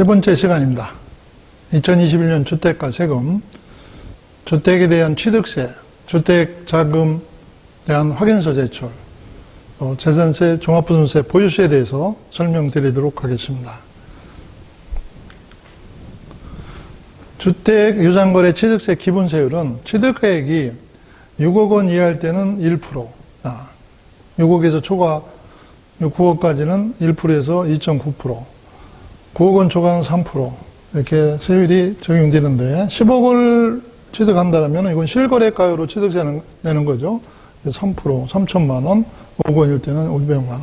세 번째 시간입니다. 2021년 주택가 세금, 주택에 대한 취득세, 주택 자금 대한 확인서 제출, 어, 재산세, 종합부동세, 보유세에 대해서 설명드리도록 하겠습니다. 주택 유상거래 취득세 기본세율은 취득가액이 6억 원 이하일 때는 1%, 아, 6억에서 초과 9억까지는 1%에서 2.9%, 9억 원 초과는 3%, 이렇게 세율이 적용되는데 10억을 취득한다면 이건 실거래가율로 취득세 내는 거죠. 3%, 3천만 원, 5억 원일 때는 500만 원.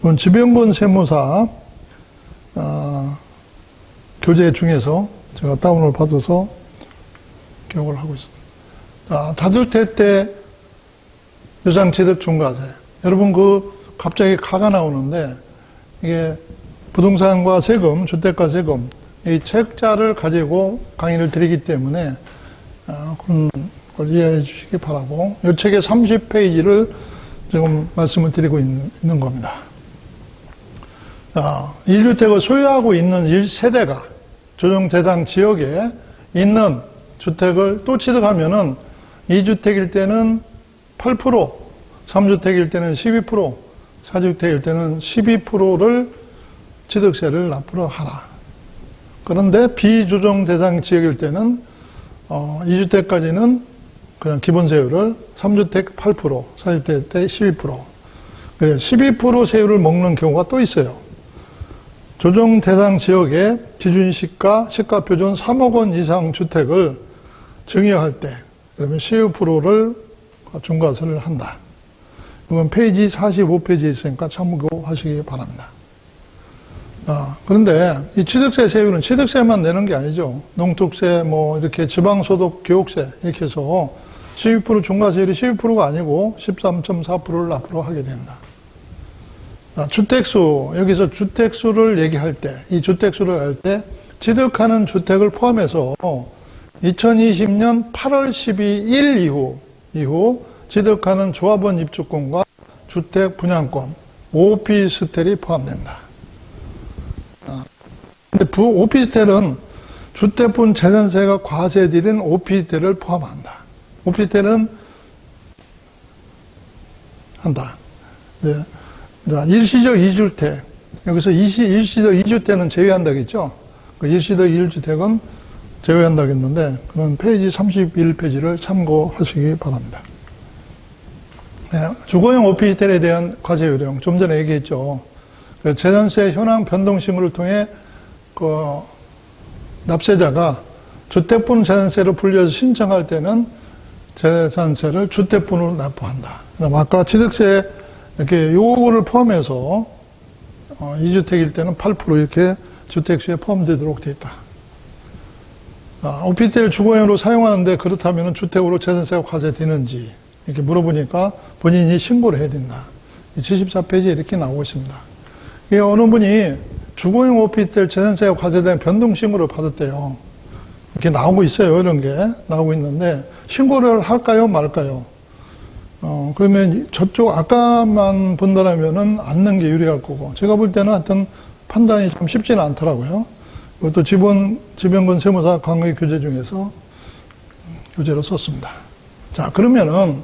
이건 지병권 세무사 어, 교재 중에서 제가 다운을 받아서 기억을 하고 있습니다. 자, 다주택 때 유상취득 중과세. 여러분 그 갑자기 가가 나오는데 이게 부동산과 세금, 주택과 세금 이 책자를 가지고 강의를 드리기 때문에 어, 그런 걸 이해해 주시기 바라고 이 책의 30페이지를 지금 말씀을 드리고 있는 겁니다. 자, 1주택을 소유하고 있는 1세대가 조정 대상 지역에 있는 주택을 또 취득하면은 2주택일 때는 8%, 3주택일 때는 12%, 4주택일 때는 12%를 취득세를 납부를 하라. 그런데 비조정 대상 지역일 때는 어, 2주택까지는 그냥 기본세율을 3주택 8%, 4주택 때 12%, 12% 세율을 먹는 경우가 또 있어요. 조정 대상 지역에 기준 시가, 시가 표준 3억 원 이상 주택을 증여할 때, 그러면 12%를 중과세를 한다. 이건 페이지 45페이지에 있으니까 참고하시기 바랍니다. 아, 그런데 이 취득세 세율은 취득세만 내는 게 아니죠. 농특세, 뭐, 이렇게 지방소득 교육세, 이렇게 해서 12% 중과세율이 12%가 아니고 13.4%를 납부로 하게 된다. 아, 주택수, 여기서 주택수를 얘기할 때, 이 주택수를 할 때, 취득하는 주택을 포함해서 2020년 8월 12일 이후, 이후 취득하는 조합원 입주권과 주택 분양권, 오피스텔이 포함된다. 근데 부 오피스텔은 주택분 재산세가 과세되는 오피스텔을 포함한다. 오피스텔은 한다. 네. 자, 일시적 2주택. 여기서 일시, 일시적 2주택은 제외한다겠죠? 그 일시적 1주택은 제외한다겠는데, 그런 페이지 31페이지를 참고하시기 바랍니다. 네, 주거용 오피스텔에 대한 과세 요령, 좀 전에 얘기했죠. 그 재산세 현황 변동 신고를 통해 그 납세자가 주택분 재산세를 불려서 신청할 때는 재산세를 주택분으로 납부한다. 아까 취득세 이렇게 요거를 포함해서 어, 2주택일 때는 8% 이렇게 주택수에 포함되도록 되어 있다. 아, 오피스텔 주거용으로 사용하는데 그렇다면 주택으로 재산세가 과세되는지 이렇게 물어보니까 본인이 신고를 해야 된다. 74페이지에 이렇게 나오고 있습니다. 이 어느 분이 주거용 오피스텔 재산세가 과세된 변동 신고를 받았대요. 이렇게 나오고 있어요. 이런 게 나오고 있는데 신고를 할까요? 말까요? 어, 그러면 저쪽 아까만 본다라면은 않는 게 유리할 거고 제가 볼 때는 하여튼 판단이 좀 쉽지는 않더라고요. 이것도 지번, 지변권 세무사 강의 교재 중에서 교재로 썼습니다. 자, 그러면은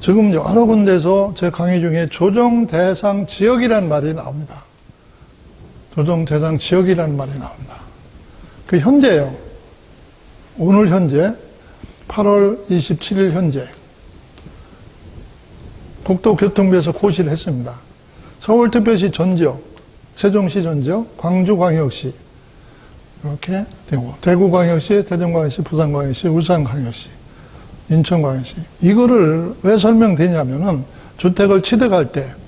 지금 여러 군데서 제 강의 중에 조정 대상 지역이라는 말이 나옵니다. 조정 대상 지역이라는 말이 나옵니다. 그 현재요. 오늘 현재 8월 27일 현재 국도교통부에서 고시를 했습니다. 서울특별시 전지역, 세종시 전지역, 광주광역시 이렇게 되고 대구광역시, 대전광역시, 부산광역시, 울산광역시, 인천광역시 이거를 왜 설명드리냐면은 주택을 취득할 때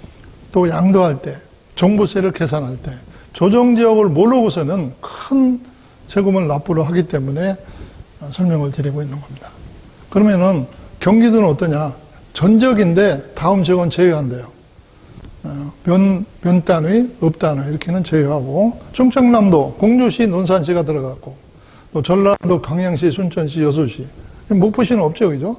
또 양도할 때 종부세를 계산할 때 조정 지역을 모르고서는 큰 세금을 납부를 하기 때문에 설명을 드리고 있는 겁니다. 그러면은 경기도는 어떠냐? 전적인데 다음 지역은 제외한대요. 어, 면, 면 단위, 읍 단위 이렇게는 제외하고 충청남도, 공주시, 논산시가 들어갔고 또 전라도, 강양시, 순천시, 여수시 목포시는 없죠, 그죠?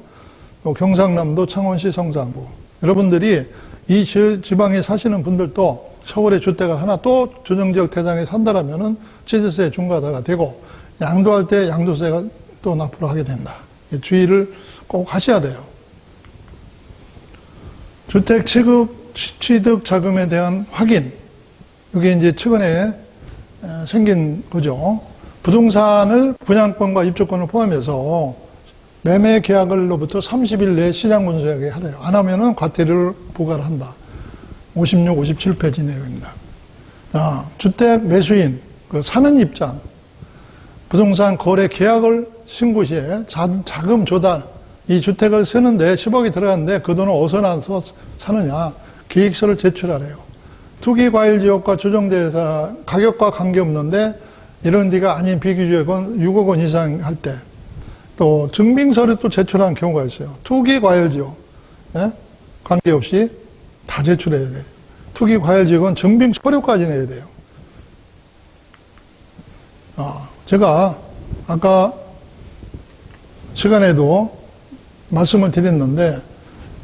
또 경상남도, 창원시, 성산구 여러분들이 이 지방에 사시는 분들도 서울에 주택을 하나 또 조정지역 대상에 산다라면은 취득세 중과자가 되고 양도할 때 양도세가 또 납부를 하게 된다. 주의를 꼭 하셔야 돼요. 주택 취급 취득 자금에 대한 확인. 이게 이제 최근에 에, 생긴 거죠. 부동산을 분양권과 입주권을 포함해서 매매 계약일로부터 30일 내에 시장 분석하게 하래요. 안 하면은 과태료를 부과를 한다. 56, 57페이지 내용입니다. 자, 주택 매수인, 그 사는 입장, 부동산 거래 계약을 신고 시에 자, 자금 조달, 이 주택을 쓰는데 10억이 들어갔는데 그 돈을 어디서 나서 사느냐, 계획서를 제출하래요. 투기 과일 지역과 조정대사 가격과 관계없는데 이런 데가 아닌 비교지역은 6억 원 이상 할 때, 또 증빙서를 또 제출하는 경우가 있어요. 투기 과일 지역, 예? 관계없이 다 제출해야 돼요. 투기 과일 지역은 증빙 서류까지 내야 돼요. 아, 제가 아까 시간에도 말씀을 드렸는데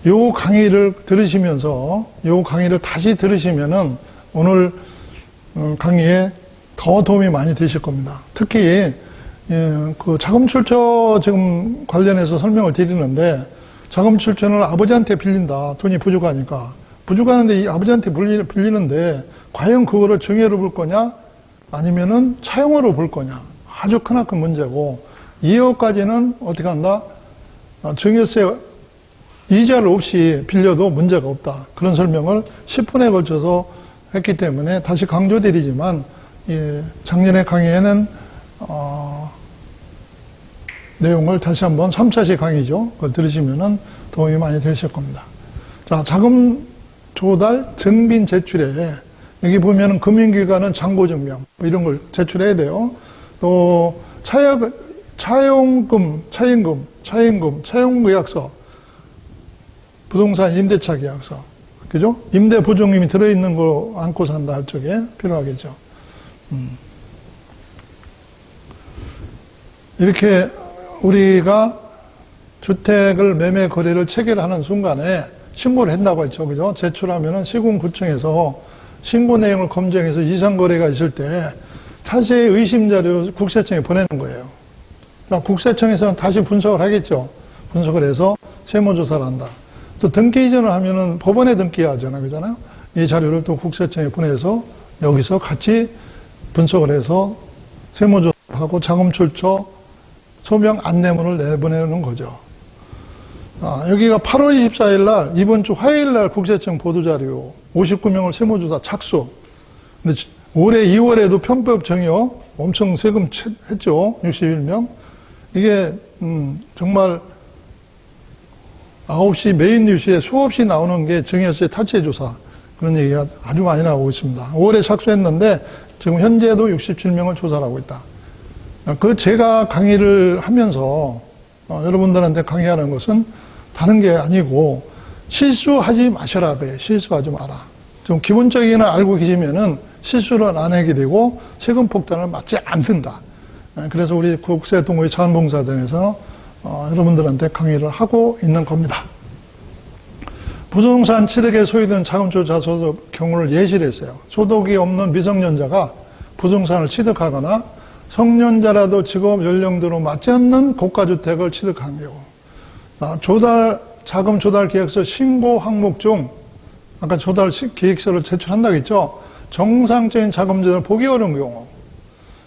요 강의를 들으시면서 요 강의를 다시 들으시면은 오늘 어, 강의에 더 도움이 많이 되실 겁니다. 특히 예, 그 자금 출처 지금 관련해서 설명을 드리는데 자금 출처는 아버지한테 빌린다. 돈이 부족하니까. 부족하는데 이 아버지한테 빌리는데 과연 그거를 증여로 볼 거냐? 아니면은 차용으로 볼 거냐? 아주 크나큰 문제고 2억까지는 어떻게 한다? 아, 증여세 이자를 없이 빌려도 문제가 없다. 그런 설명을 10분에 걸쳐서 했기 때문에 다시 강조드리지만 예, 작년에 강의에는 어, 내용을 다시 한번 3차시 강의죠. 그걸 들으시면은 도움이 많이 되실 겁니다. 자, 자금 조달 증빙 제출에 여기 보면은 금융기관은 잔고 증명 뭐 이런 걸 제출해야 돼요. 또 차용, 차용금, 차임금, 차임금, 차용계약서, 부동산 임대차 계약서, 그죠? 임대 보증금이 들어있는 거 안고 산다 할 적에 필요하겠죠. 음. 이렇게 우리가 주택을 매매 거래를 체결하는 순간에 신고를 한다고 했죠. 그죠? 제출하면은 시군구청에서 신고 내용을 검증해서 이상 거래가 있을 때 타세의 의심 자료 국세청에 보내는 거예요. 그러니까 국세청에서는 다시 분석을 하겠죠. 분석을 해서 세무조사를 한다. 또 등기 이전을 하면은 법원에 등기하잖아요. 그잖아요. 이 자료를 또 국세청에 보내서 여기서 같이 분석을 해서 세무조사하고 자금 출처 소명 안내문을 내보내는 거죠. 아, 여기가 8월 24일 날, 이번 주 화요일 날 국세청 보도자료 59명을 세무조사 착수. 근데 지- 올해 2월에도 편법 정여 엄청 세금 치- 했죠. 61명. 이게, 음, 정말 9시 메인 뉴스에 수없이 나오는 게 정여세 탈취 조사. 그런 얘기가 아주 많이 나오고 있습니다. 5월에 착수했는데 지금 현재도 67명을 조사를 하고 있다. 그 제가 강의를 하면서 어, 여러분들한테 강의하는 것은 다른 게 아니고 실수하지 마셔라 그래 실수하지 마라. 좀 기본적인 걸 알고 계시면은 실수를 안 하게 되고 세금 폭탄을 맞지 않는다. 예, 그래서 우리 국세동의 자원봉사단에서 어, 여러분들한테 강의를 하고 있는 겁니다. 부동산 취득에 소유된 자금조차 소득 경우를 예시를 했어요. 소득이 없는 미성년자가 부동산을 취득하거나 성년자라도 직업 연령대로 맞지 않는 고가주택을 취득한 경우. 아, 조달, 자금 조달 계획서 신고 항목 중, 아까 조달 시- 계획서를 제출한다고 했죠? 정상적인 자금 조달을 보기 어려운 경우.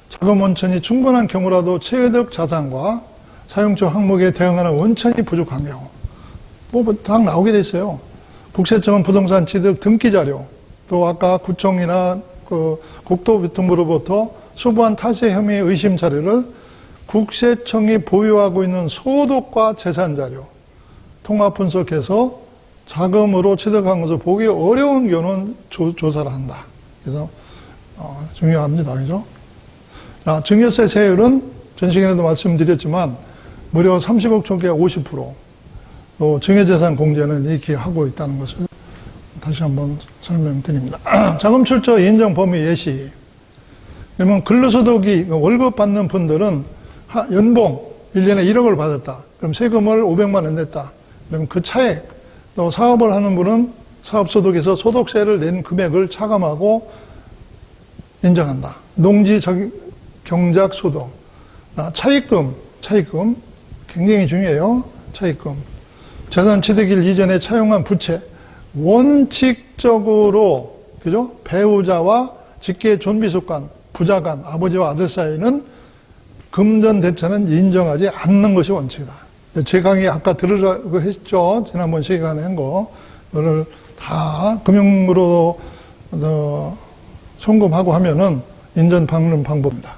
자금 원천이 충분한 경우라도 취득 자산과 사용처 항목에 대응하는 원천이 부족한 경우. 뭐딱 나오게 돼 있어요. 국세청은 부동산 취득 등기 자료, 또 아까 구청이나 그 국토교통부로부터 수부한 타세 혐의 의심 자료를 국세청이 보유하고 있는 소득과 재산 자료 통합 분석해서 자금으로 취득한 것을 보기 어려운 경우는 조, 조사를 한다. 그래서 어, 중요합니다. 그죠? 자, 증여세 세율은 전 시간에도 말씀드렸지만 무려 30억 초기에 50%, 또 증여재산 공제는 이렇게 하고 있다는 것을 다시 한번 설명드립니다. 자금 출처 인정 범위 예시. 그러면 근로소득이 월급 받는 분들은 하- 연봉 1년에 1억을 받았다. 그럼 세금을 500만 원 냈다. 그러면 그 차액 또 사업을 하는 분은 사업소득에서 소득세를 낸 금액을 차감하고 인정한다. 농지 경작, 소득. 아, 차입금, 차입금. 굉장히 중요해요. 차입금. 재산 취득일 이전에 차용한 부채. 원칙적으로, 그죠? 배우자와 직계 존비속간, 부자간, 아버지와 아들 사이는 금전 대차는 인정하지 않는 것이 원칙이다. 제 강의 아까 들으라고 했죠. 지난번 시간에 한 거. 그거를 다 금융으로 어, 송금하고 하면은 인전 받는 방법입니다.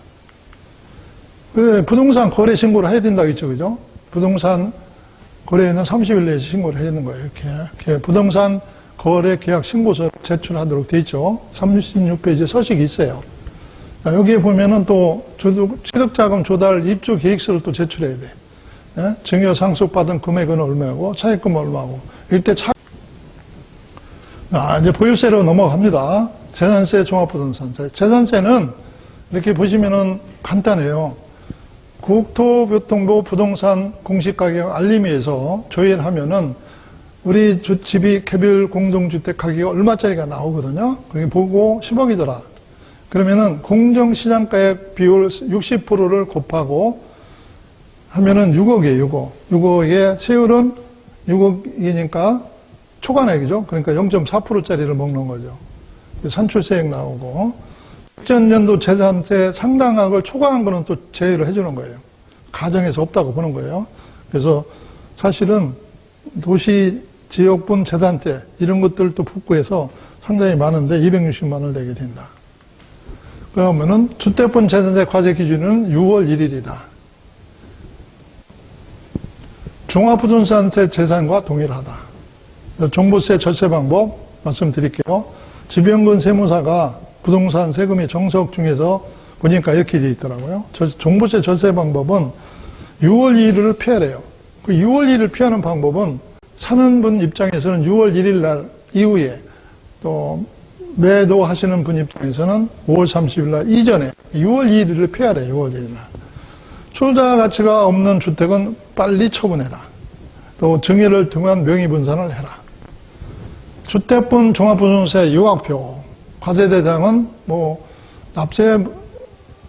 그 부동산 거래 신고를 해야 된다고 했죠. 그죠? 부동산 거래에는 30일 내에 신고를 해야 되는 거예요. 이렇게. 이렇게 부동산 거래 계약 신고서 제출하도록 돼 있죠. 36페이지 서식이 있어요. 자, 여기에 보면은 또 취득, 취득자금 조달 입주 계획서를 또 제출해야 돼. 예? 증여 상속받은 금액은 얼마고, 차입금 얼마고. 일대 차, 아, 이제 보유세로 넘어갑니다. 재산세, 종합부동산세. 재산세는 이렇게 보시면은 간단해요. 국토교통부 부동산 공시가격 알림위에서 조회를 하면은 우리 주- 집이 개별 공동주택 가격이 얼마짜리가 나오거든요. 그게 보고 10억이더라. 그러면은 공정시장가액 비율 60%를 곱하고 하면은 6억이에요, 6억. 6억에 세율은 6억이니까 초과액이죠. 그러니까 0.4%짜리를 먹는 거죠. 산출세액 나오고 직전년도 재산세 상당액을 초과한 거는 또 제외를 해주는 거예요. 가정에서 없다고 보는 거예요. 그래서 사실은 도시 지역분 재산세 이런 것들도 붙고해서 상당히 많은데 260만 원을 내게 된다. 그러면은 주택분 재산세 과세 기준은 6월 1일이다. 종합부동산세 재산과 동일하다. 종부세 절세 방법 말씀드릴게요. 지병근 세무사가 부동산 세금의 정석 중에서 보니까 이렇게 되어 있더라고요. 저- 종부세 절세 방법은 6월 2일을 피하래요. 그 6월 1일을 피하는 방법은 사는 분 입장에서는 6월 1일 날 이후에 또 매도하시는 분 입장에서는 5월 30일 날 이전에 6월 2일을 피하래요. 6월 1일 날. 출자 가치가 없는 주택은 빨리 처분해라. 또 증여를 통한 명의분산을 해라. 주택분 종합부동세 유학표 과세 대상은 뭐 납세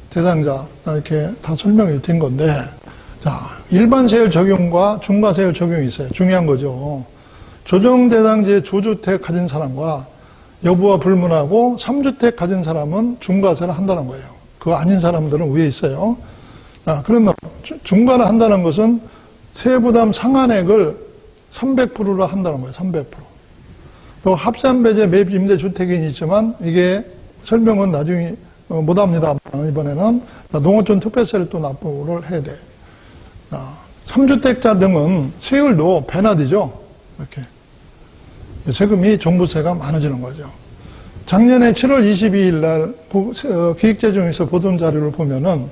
대상자 이렇게 다 설명이 된 건데 자 일반 세율 적용과 중과 세율 적용이 있어요. 중요한 거죠. 조정 대상지에 조주택 가진 사람과 여부와 불문하고 3주택 가진 사람은 중과세를 한다는 거예요. 그거 아닌 사람들은 위에 있어요. 자, 그러면 주- 중과를 한다는 것은 세부담 상한액을 300%로 한다는 거예요. 300%. 또 합산 배제 매입 임대주택이 있지만 이게 설명은 나중에 어, 못합니다. 이번에는 농어촌 특별세를 또 납부를 해야 돼. 3주택자 등은 세율도 변화되죠. 이렇게. 세금이 종부세가 많아지는 거죠. 작년에 7월 22일 날 보- 어, 기획재정에서 보던 자료를 보면은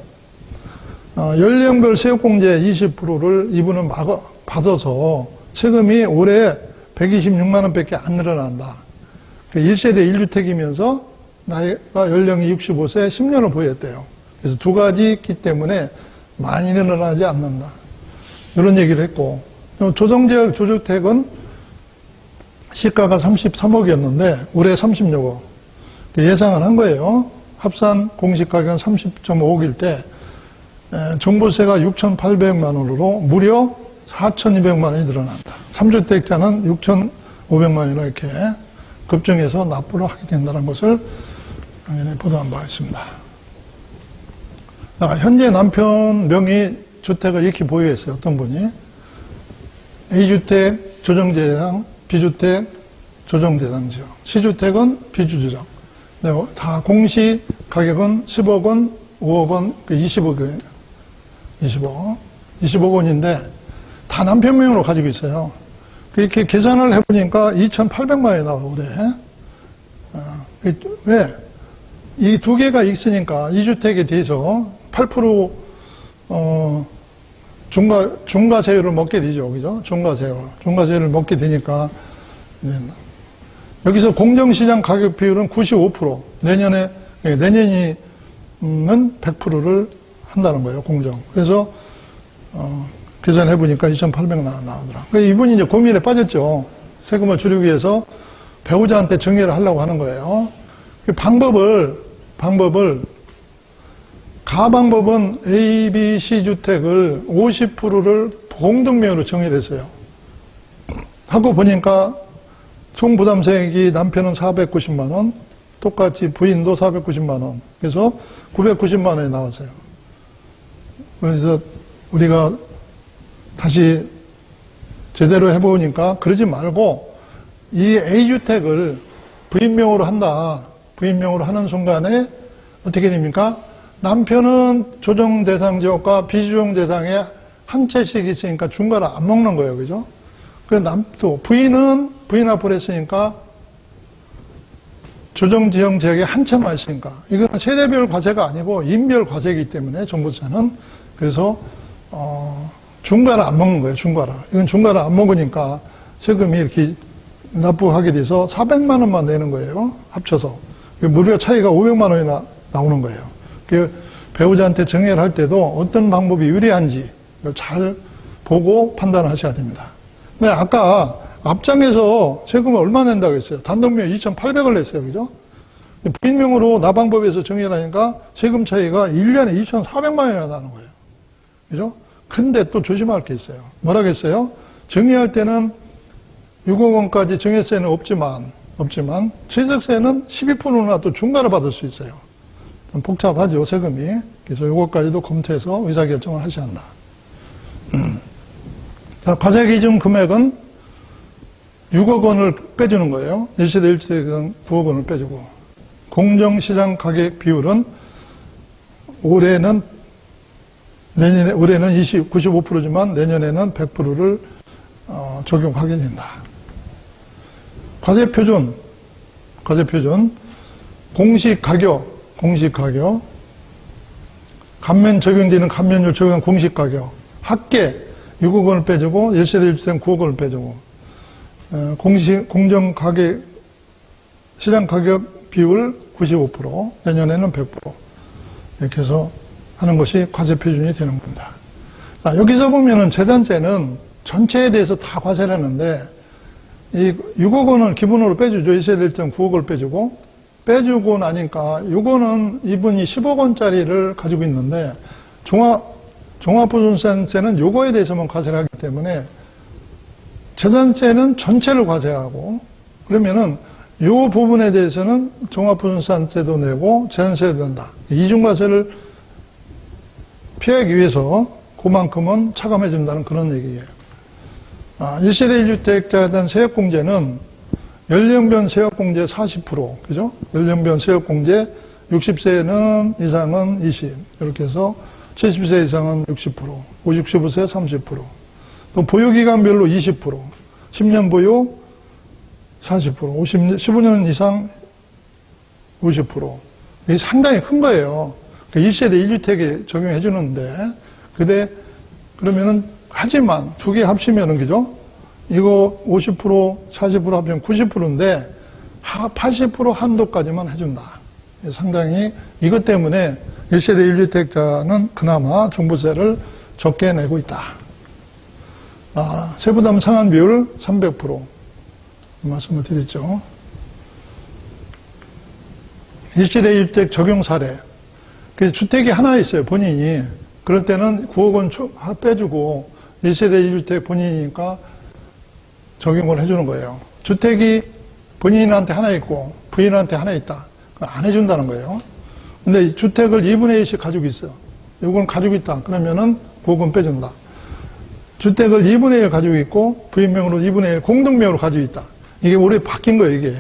어, 연령별 세액공제 20%를 이분은 막 받아서 세금이 올해 126만 원밖에 안 늘어난다. 1세대 1주택이면서 나이가 연령이 65세 10년을 보였대요. 그래서 두 가지 있기 때문에 많이 늘어나지 않는다. 이런 얘기를 했고 또 조정지역 조주택은 시가가 33억이었는데 올해 36억 예상을 한 거예요. 합산 공시가격은 30.5억일 때 에, 종부세가 6,800만 원으로 무려 4,200만 원이 늘어난다. 3주택자는 6,500만 원으로 이렇게 급증해서 납부를 하게 된다는 것을 당연히 보도한 바 있습니다. 아, 현재 남편 명의 주택을 이렇게 보유했어요. 어떤 분이. A주택 조정대상, B주택 조정 대상 지역, C주택은 비주지역. 네, 다 공시 가격은 10억 원, 5억 원, 20억 원, 20억, 20억 원인데 다 남편 명으로 가지고 있어요. 이렇게 계산을 해보니까 2,800만 원이. 아, 왜? 이 두 개가 있으니까 이 주택에 대해서 8% 어, 중과 중과세율을 먹게 되죠, 그죠? 중과세율, 중과세율을 먹게 되니까 네. 여기서 공정시장 가격 비율은 95% 내년에 예, 내년이는 100%를 한다는 거예요, 공정. 그래서 어, 계산해 보니까 2,800 나, 나오더라. 그 이분이 이제 고민에 빠졌죠. 세금을 줄이기 위해서 배우자한테 증여를 하려고 하는 거예요. 그 방법을 방법을 가방법은 A, B, C 주택을 50%를 공동명으로 정의됐어요. 하고 보니까 총 부담세액이 남편은 490만 원, 똑같이 부인도 490만 원. 그래서 990만 원이 나왔어요. 그래서 우리가 다시 제대로 해보니까 그러지 말고 이 A주택을 부인명으로 한다. 부인명으로 하는 순간에 어떻게 됩니까? 남편은 조정 대상 지역과 비조정 대상에 한 채씩 있으니까 중간에 안 먹는 거예요. 그죠? 그 남, 또 부인은 부인 앞으로 했으니까 조정 지형 지역에 한 채만 있으니까 이거는 세대별 과세가 아니고 인별 과세이기 때문에 정부세는 그래서 어, 중과를 안 먹는 거예요. 중과를 이건 중과를 안 먹으니까 세금이 이렇게 납부하게 돼서 400만 원만 내는 거예요. 합쳐서 무려 차이가 500만 원이나 나오는 거예요. 그 배우자한테 정해를 할 때도 어떤 방법이 유리한지 잘 보고 판단하셔야 됩니다. 근데 아까 앞장에서 세금을 얼마 낸다고 했어요? 단독명 2,800을 냈어요. 그죠? 부인명으로 나방법에서 정해하니까 세금 차이가 1년에 2,400만 원이나 나는 거예요. 그죠? 근데 또 조심할 게 있어요. 뭐라겠어요? 정의할 때는 6억 원까지 정액세는 없지만, 없지만, 취득세는 12%나 또 중과를 받을 수 있어요. 좀 복잡하죠, 세금이. 그래서 이것까지도 검토해서 의사결정을 하셔야 한다. 음. 자, 과세 기준 금액은 6억 원을 빼주는 거예요. 일시대 일주택은 9억 원을 빼주고. 공정시장 가격 비율은 올해는 내년에, 올해는 20, 95%지만 내년에는 100%를 어, 적용하게 된다. 과세 표준, 과세 표준, 공시 가격, 공시 가격, 감면 적용되는 감면율 적용 공시 가격, 합계 6억 원을 빼주고, 1세대 1주택 9억 원을 빼주고, 어, 공시, 공정 가격, 시장 가격 비율 95%, 내년에는 100%. 이렇게 해서 하는 것이 과세 표준이 되는 겁니다. 자, 여기서 보면은 재산세는 전체에 대해서 다 과세를 하는데, 이 6억 원을 기본으로 빼주죠. 1세대 1점 9억을 빼주고, 빼주고 나니까, 요거는 이분이 10억 원짜리를 가지고 있는데, 종합, 종합부동산세는 요거에 대해서만 과세를 하기 때문에, 재산세는 전체를 과세하고, 그러면은, 요 부분에 대해서는 종합부동산세도 내고, 재산세도 낸다. 이중과세를 피하기 위해서 그만큼은 차감해 준다는 그런 얘기예요. 아, 1세대 1주택자에 대한 세액공제는 연령별 세액공제 40%, 그죠? 연령별 세액공제 60세는 이상은 20, 이렇게 해서 70세 이상은 60%, 55세 30%, 또 보유기간별로 20%, 10년 보유 40%, 50, 15년 이상 50%. 이게 상당히 큰 거예요. 1세대 1주택에 적용해 주는데, 근데, 그러면은, 하지만 두 개 합치면은, 그죠? 이거 50%, 40% 합치면 90%인데, 80% 한도까지만 해준다. 상당히, 이것 때문에 1세대 1주택자는 그나마 종부세를 적게 내고 있다. 아, 세부담 상한 비율 300% 말씀을 드렸죠. 1세대 1주택 적용 사례. 그 주택이 하나 있어요, 본인이. 그럴 때는 9억 원 빼주고 1세대 1주택 본인이니까 적용을 해주는 거예요. 주택이 본인한테 하나 있고 부인한테 하나 있다. 안 해준다는 거예요. 근데 주택을 2분의 1씩 가지고 있어. 이건 가지고 있다. 그러면은 9억 원 빼준다. 주택을 2분의 1 가지고 있고 부인명으로 2분의 1 공동명으로 가지고 있다. 이게 올해 바뀐 거예요, 이게.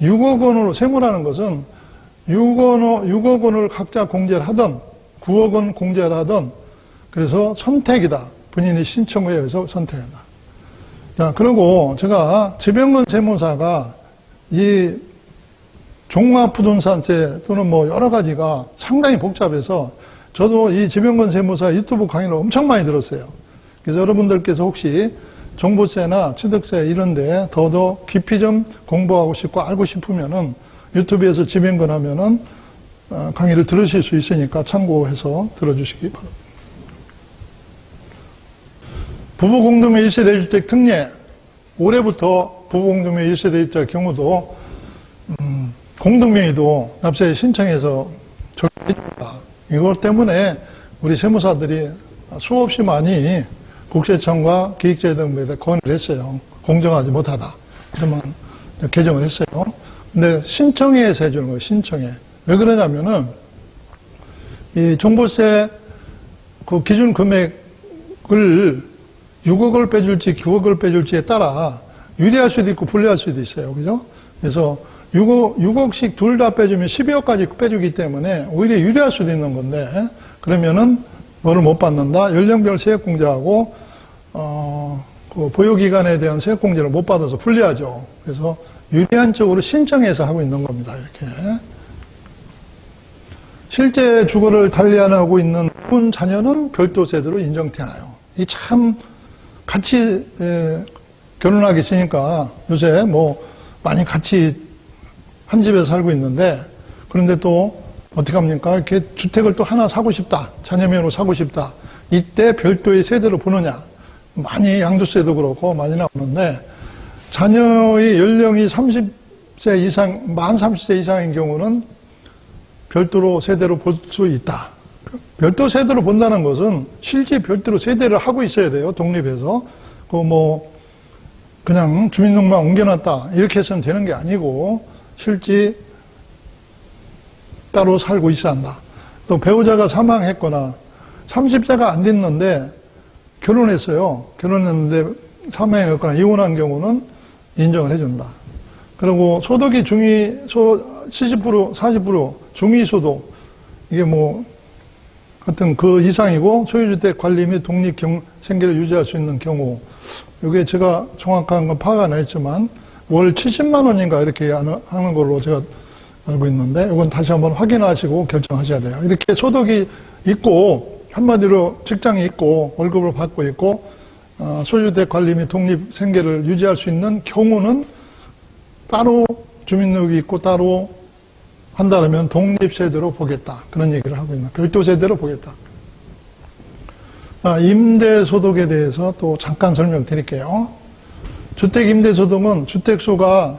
6억 원으로 세무라는 것은 6억, 6억 원을 각자 공제를 하던 9억 원 공제를 하던 그래서 선택이다. 본인이 신청을 해서 선택한다. 자, 그리고 제가 지병건 세무사가 이 종합부동산세 또는 뭐 여러 가지가 상당히 복잡해서 저도 이 지병건 세무사 유튜브 강의를 엄청 많이 들었어요. 그래서 여러분들께서 혹시 종부세나 취득세 이런데 더더 깊이 좀 공부하고 싶고 알고 싶으면은 유튜브에서 지명건 하면은 어, 강의를 들으실 수 있으니까 참고해서 들어주시기 바랍니다. 부부 공동의 1세대 주택 특례 올해부터 부부 공동의 1세대 주택 경우도 음, 공동명의도 납세 신청해서 적용해준다. 이것 때문에 우리 세무사들이 수없이 많이 국세청과 기획재정부에 건의를 했어요. 공정하지 못하다. 그러면 개정을 했어요. 근데 신청해서 해주는 거예요. 신청해. 왜 그러냐면은 이 종부세 그 기준 금액을 6억을 빼줄지 9억을 빼줄지에 따라 유리할 수도 있고 불리할 수도 있어요. 그죠? 그래서 6억, 6억씩 둘 다 빼주면 12억까지 빼주기 때문에 오히려 유리할 수도 있는 건데 그러면은 뭐를 못 받는다? 연령별 세액공제하고 어, 그 보유기간에 대한 세액공제를 못 받아서 불리하죠. 그래서 유리한 쪽으로 신청해서 하고 있는 겁니다. 이렇게. 실제 주거를 달리하고 있는 군 자녀는 별도 세대로 인정되나요? 이 참 같이 에, 결혼하기 있으니까 요새 뭐 많이 같이 한 집에서 살고 있는데 그런데 또 어떻게 합니까? 이렇게 주택을 또 하나 사고 싶다. 자녀명으로 사고 싶다. 이때 별도의 세대로 보느냐? 많이 양도세도 그렇고 많이 나오는데 자녀의 연령이 30세 이상, 만 30세 이상인 경우는 별도로 세대로 볼 수 있다. 별도 세대로 본다는 것은 실제 별도로 세대를 하고 있어야 돼요. 독립해서. 그 뭐, 그냥 주민등록만 옮겨놨다. 이렇게 해서는 되는 게 아니고, 실제 따로 살고 있어야 한다. 또 배우자가 사망했거나 30세가 안 됐는데 결혼했어요. 결혼했는데 사망했거나 이혼한 경우는 인정을 해준다. 그리고 소득이 중위, 소, 70%, 40% 중위 소득, 이게 뭐, 하여튼 그 이상이고 소유주택 관리 및 독립 경, 생계를 유지할 수 있는 경우, 이게 제가 정확한 건 파악은 안 했지만, 월 70만 원인가 이렇게 하는 걸로 제가 알고 있는데, 이건 다시 한번 확인하시고 결정하셔야 돼요. 이렇게 소득이 있고, 한마디로 직장이 있고, 월급을 받고 있고, 어, 소유주택 관리 및 독립 생계를 유지할 수 있는 경우는 따로 주민등록이 있고 따로 한다면 독립세대로 보겠다. 그런 얘기를 하고 있는 별도 세대로 보겠다. 아, 임대소득에 대해서 또 잠깐 설명드릴게요. 주택임대소득은 주택수가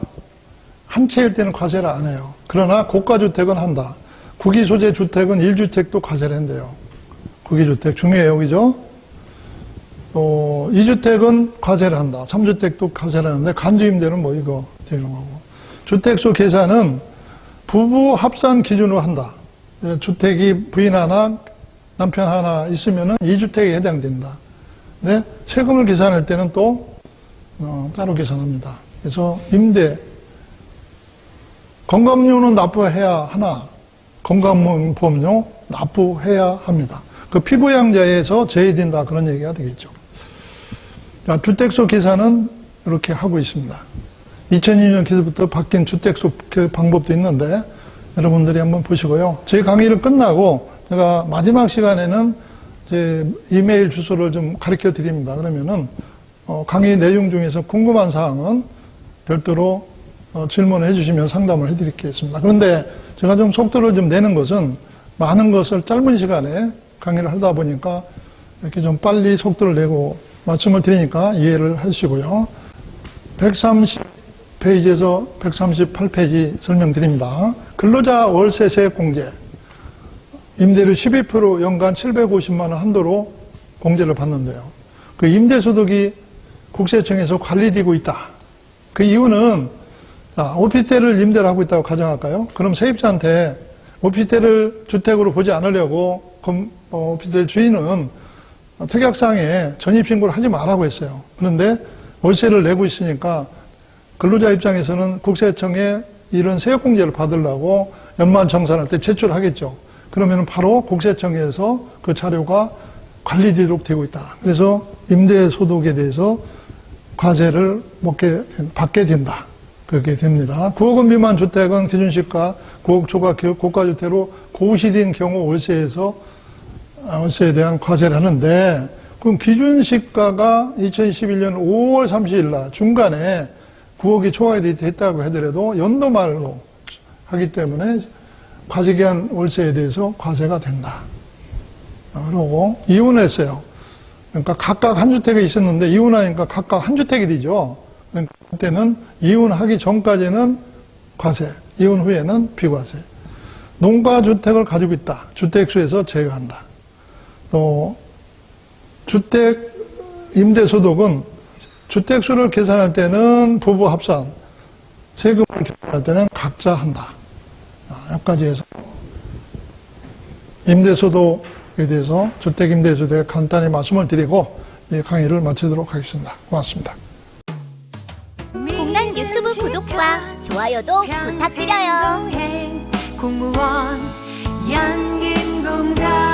한 채일 때는 과세를 안 해요. 그러나 고가주택은 한다. 구기소재 주택은 1주택도 과세를 한대요. 구기주택 중요해요. 그죠? 어, 2주택은 과세를 한다. 3주택도 과세를 하는데 간주임대는 뭐 이거 되는 거고. 주택수 계산은 부부 합산 기준으로 한다. 예, 주택이 부인 하나, 남편 하나 있으면은 2주택에 해당된다. 근데 세금을 계산할 때는 또 어, 따로 계산합니다. 그래서 임대 건강료는 납부해야 하나 건강보험료 납부해야 합니다. 그 피부양자에서 제외된다 그런 얘기가 되겠죠. 자, 주택수 계산은 이렇게 하고 있습니다. 2002년 기술부터 바뀐 주택수 그 방법도 있는데 여러분들이 한번 보시고요. 제 강의를 끝나고 제가 마지막 시간에는 제 이메일 주소를 좀 가르쳐 드립니다. 그러면은 어, 강의 내용 중에서 궁금한 사항은 별도로 어, 질문을 해주시면 상담을 해드리겠습니다. 그런데 제가 좀 속도를 좀 내는 것은 많은 것을 짧은 시간에 강의를 하다 보니까 이렇게 좀 빨리 속도를 내고 말씀을 드리니까 이해를 하시고요. 130 페이지에서 138페이지 설명드립니다. 근로자 월세 세액 공제. 임대료 12% 연간 750만 원 한도로 공제를 받는데요. 그 임대소득이 국세청에서 관리되고 있다. 그 이유는 자, 오피스텔을 임대를 하고 있다고 가정할까요? 그럼 세입자한테 오피스텔을 주택으로 보지 않으려고 검- 어, 오피스텔 주인은 특약상에 전입신고를 하지 말라고 했어요. 그런데 월세를 내고 있으니까 근로자 입장에서는 국세청에 이런 세액공제를 받으려고 연말 정산할 때 제출하겠죠. 그러면 바로 국세청에서 그 자료가 관리되도록 되고 있다. 그래서 임대소득에 대해서 과세를 먹게, 받게 된다. 그렇게 됩니다. 9억 원 미만 주택은 기준시가 9억 초과 고가주택으로 고시된 경우 월세에서 아, 월세에 대한 과세를 하는데 그럼 기준시가가 2011년 5월 30일 날 중간에 9억이 초과가 됐다고 하더라도 연도 말로 하기 때문에 과세기한 월세에 대해서 과세가 된다. 아, 그러고 이혼했어요. 그러니까 각각 한 주택에 있었는데 이혼하니까 각각 한 주택이 되죠. 그러니까 그때는 이혼하기 전까지는 과세, 이혼 후에는 비과세. 농가 주택을 가지고 있다. 주택수에서 제외한다. 또 주택 임대소득은 주택수를 계산할 때는 부부 합산, 세금을 계산할 때는 각자 한다. 아, 여기까지 해서 임대소득에 대해서 주택임대소득에 간단히 말씀을 드리고 이 강의를 마치도록 하겠습니다. 고맙습니다. 공단 유튜브 구독과 좋아요도 부탁드려요. 공무원 연금 공단